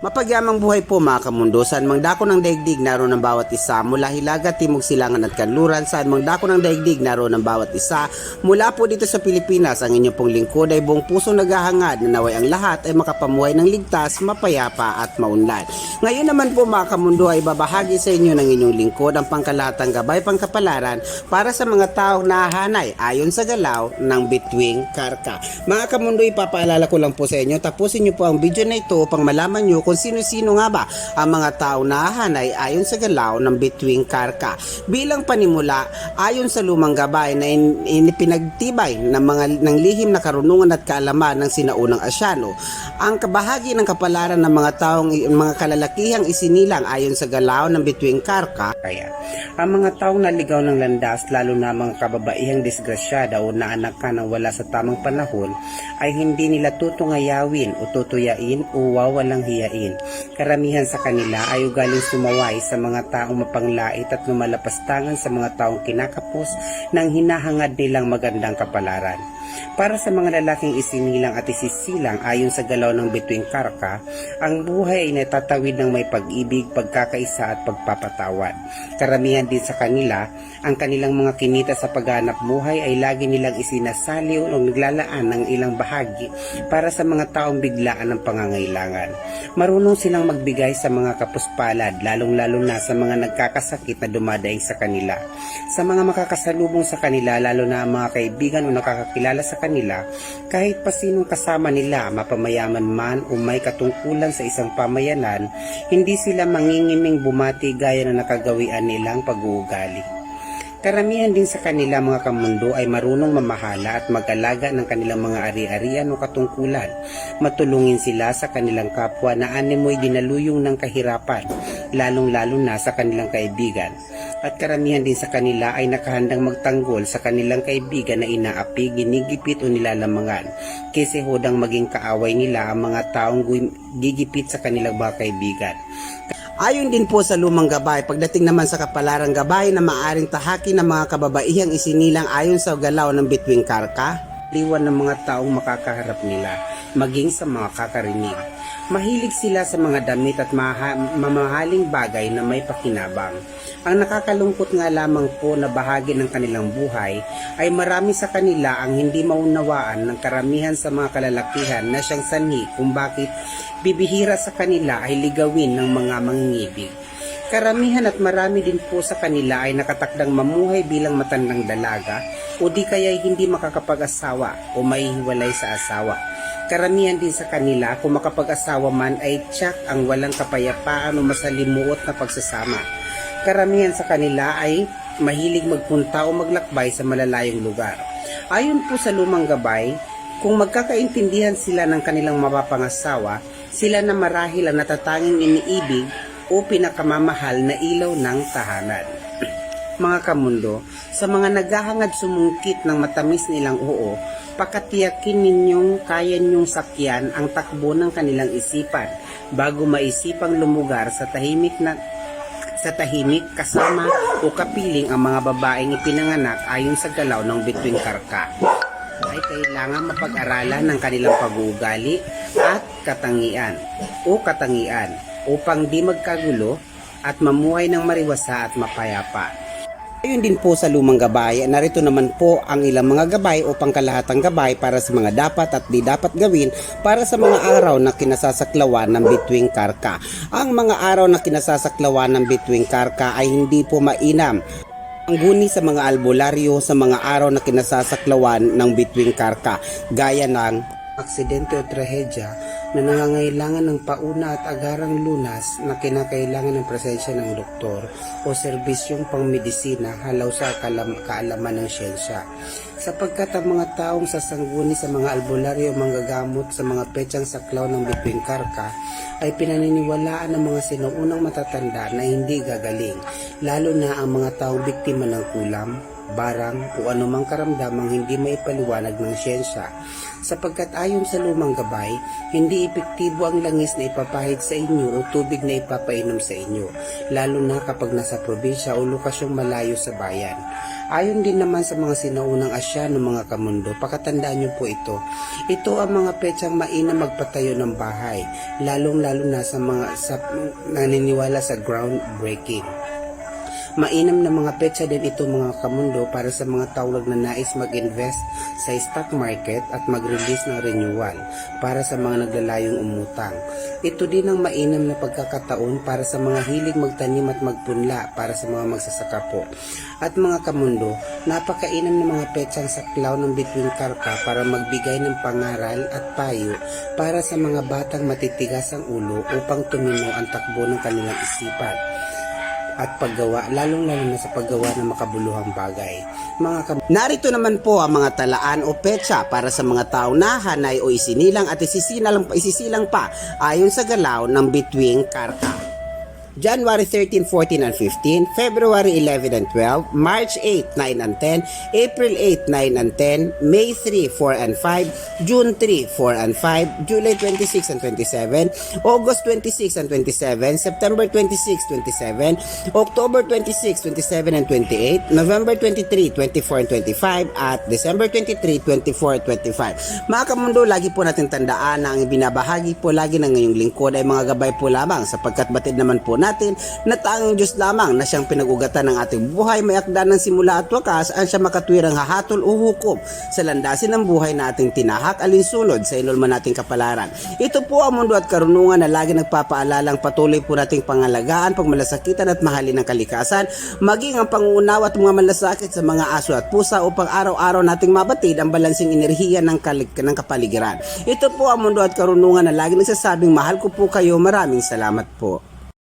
Mapagyamang buhay po mga kamundo, saan mang dako ng daigdig naroon ng bawat isa, mula Hilaga, Timog Silangan at Kanluran, saan mang dako ng daigdig naroon ng bawat isa, mula po dito sa Pilipinas, ang inyong pong lingkod ay buong puso naghahangad na naway ang lahat ay makapamuhay ng ligtas, mapayapa at maunlad. Ngayon naman po mga kamundo ay babahagi sa inyo ng inyong lingkod ang pangkalahatang gabay pangkapalaran para sa mga taong nahahanay ayon sa galaw ng Between Karka. Mga kamundo, ipapaalala ko lang po sa inyo, tapusin nyo po ang video na ito upang malaman nyo kung sino-sino nga ba ang mga taong nahahanay ayon sa galaw ng Between Karka. Bilang panimula, ayon sa lumang gabay na in, inipinagtibay ng mga ng lihim na karunungan at kaalaman ng sinaunang Asyano, ang kabahagi ng kapalaran ng mga taong mga kalalakihang isinilang ayon sa galaw ng Between Karka. Kaya, ang mga taong naligaw ng landas, lalo na mga kababaihang disgrasyada o naanak ka ng wala sa tamang panahon, ay hindi nila tutungayawin o tutuyain o wawalang hiyain. Karamihan sa kanila ay ugaling sumaway sa mga taong mapanglait at lumalapastangan sa mga taong kinakapos ng hinahangad nilang magandang kapalaran. Para sa mga lalaking isinilang at isisilang ayon sa galaw ng Between Karka, ang buhay ay natatawid ng may pag-ibig, pagkakaisa at pagpapatawad. Karamihan din sa kanila, ang kanilang mga kinita sa paghanap buhay ay lagi nilang isinasaliw o naglalaan ng ilang bahagi para sa mga taong biglaan ng pangangailangan. Marunong silang magbigay sa mga kapuspalad, lalong-lalo na sa mga nagkakasakit na dumadaing sa kanila. Sa mga makakasalubong sa kanila, lalo na ang mga kaibigan o nakakakilala sa kanila, kahit pa sinong kasama nila, mapamayaman man o may katungkulan sa isang pamayanan, hindi sila mangingiming bumati gaya na nakagawian nilang pag-uugali. Karamihan din sa kanila mga kamundo ay marunong mamahala at mag-alaga ng kanilang mga ari-arian o katungkulan. Matulungin sila sa kanilang kapwa na animoy dinaluyong ng kahirapan, lalong-lalo na sa kanilang kaibigan. At karamihan din sa kanila ay nakahandang magtanggol sa kanilang kaibigan na inaapi, ginigipit o nilalamangan. Kasi hodang maging kaaway nila ang mga taong gigipit sa kanilang mga kaibigan. Ayon din po sa lumang gabay, pagdating naman sa kapalarang gabay na maaring tahaki ng mga kababaihang isinilang ayon sa galaw ng Between Karka, liwan ng mga taong makakaharap nila, maging sa mga kakarinig. Mahilig sila sa mga damit at maha- mamahaling bagay na may pakinabang. Ang nakakalungkot nga lamang po na bahagi ng kanilang buhay ay marami sa kanila ang hindi maunawaan ng karamihan sa mga kalalakihan na siyang sanhi kung bakit bibihira sa kanila ay ligawin ng mga mangingibig. Karamihan at marami din po sa kanila ay nakatakdang mamuhay bilang matandang dalaga o di kaya hindi makakapag-asawa o mahihiwalay sa asawa. Karamihan din sa kanila kung makapag-asawa man ay tiyak ang walang kapayapaan o masalimuot na pagsasama. Karamihan sa kanila ay mahilig magpunta o maglakbay sa malalayong lugar. Ayon po sa lumang gabay, kung magkakaintindihan sila ng kanilang mapapangasawa, sila na marahil ang natatanging iniibig o pinakamamahal na ilaw ng tahanan. Mga kamundo, sa mga naghahangad sumungkit ng matamis nilang oo, pakatiyakin ninyong kaya ninyong sakyan ang takbo ng kanilang isipan bago maisipang lumugar sa tahimik na sa tahimik kasama o kapiling ang mga babaeng ipinanganak ayon sa galaw ng Between Karka ay kailangan mapag-aralan ng kanilang pag-uugali at katangian o katangian upang di magkagulo at mamuhay ng mariwasa at mapayapa. Ayun din po sa lumang gabay, narito naman po ang ilang mga gabay o pangkalahatang gabay para sa mga dapat at di dapat gawin para sa mga araw na kinasasaklawan ng Between Karka. Ang mga araw na kinasasaklawan ng Between Karka ay hindi po mainam ang guni sa mga albularyo sa mga araw na kinasasaklawan ng Between Karka, gaya ng aksidente o trahedya na nangangailangan ng pauna at agarang lunas na kinakailangan ng presensya ng doktor o serbisyong pangmedisina halaw sa kalam- kaalaman ng siyensya. Sapagkat ang mga taong sasangguni sa mga albularyo manggagamot sa mga petsang saklaw ng Between Karka ay pinaniniwalaan ng mga sinuunang matatanda na hindi gagaling, lalo na ang mga taong biktima ng kulam, barang o anumang karamdamang hindi maipaliwanag ng siyensya. Sapagkat ayon sa lumang gabay, hindi epektibo ang langis na ipapahid sa inyo o tubig na ipapainom sa inyo, lalo na kapag nasa probinsya o lokasyong malayo sa bayan. Ayon din naman sa mga sinaunang Asyano mga kamundo, pakatandaan niyo po ito. Ito ang mga petsang mainam magpatayo ng bahay, lalong-lalo na sa mga sa, naniniwala sa groundbreaking. Mainam na mga petsa din ito mga kamundo para sa mga tawag na nais mag-invest sa stock market at mag-release ng renewal para sa mga naglalayong umutang. Ito din ang mainam na pagkakataon para sa mga hilig magtanim at magpunla para sa mga magsasaka po. At mga kamundo, napakainam ng mga petsang saklaw ng bituin karpa para magbigay ng pangaral at payo para sa mga batang matitigas ang ulo upang tumino ang takbo ng kanilang isipan at paggawa, lalong-lalo na sa paggawa ng makabuluhang bagay. Mga kam- Narito naman po ang mga talaan o petsa para sa mga tao na hanay o isinilang at isisilang, isisilang pa ayon sa galaw ng Between Karka. January 13, 14, and 15, February 11 and 12, March 8, 9 and 10, April 8, 9 and 10, May 3, 4 and 5, June 3, 4 and 5, July 26 and 27, August 26 and 27, September 26, 27, October 26, 27 and 28, November 23, 24 and 25, at December 23, 24 25. Mga kamundo, lagi po natin tandaan na ang binabahagi po lagi ng ngayong lingkod ay mga gabay po lamang sapagkat batid naman po natin na tanging Diyos lamang na siyang pinag-ugatan ng ating buhay may akda ng simula at wakas ang siya makatwirang hahatol o hukom sa landasin ng buhay na ating tinahak alinsunod sa inulman nating kapalaran. Ito po ang mundo at karunungan na lagi nagpapaalalang patuloy po nating pangalagaan, pagmalasakitan at mahalin ng kalikasan, maging ang pangunawa at mga malasakit sa mga aso at pusa upang araw-araw nating mabatid ang balansing enerhiya ng, kalik- ng kapaligiran. Ito po ang mundo at karunungan na lagi nagsasabing mahal ko po kayo. Maraming salamat po.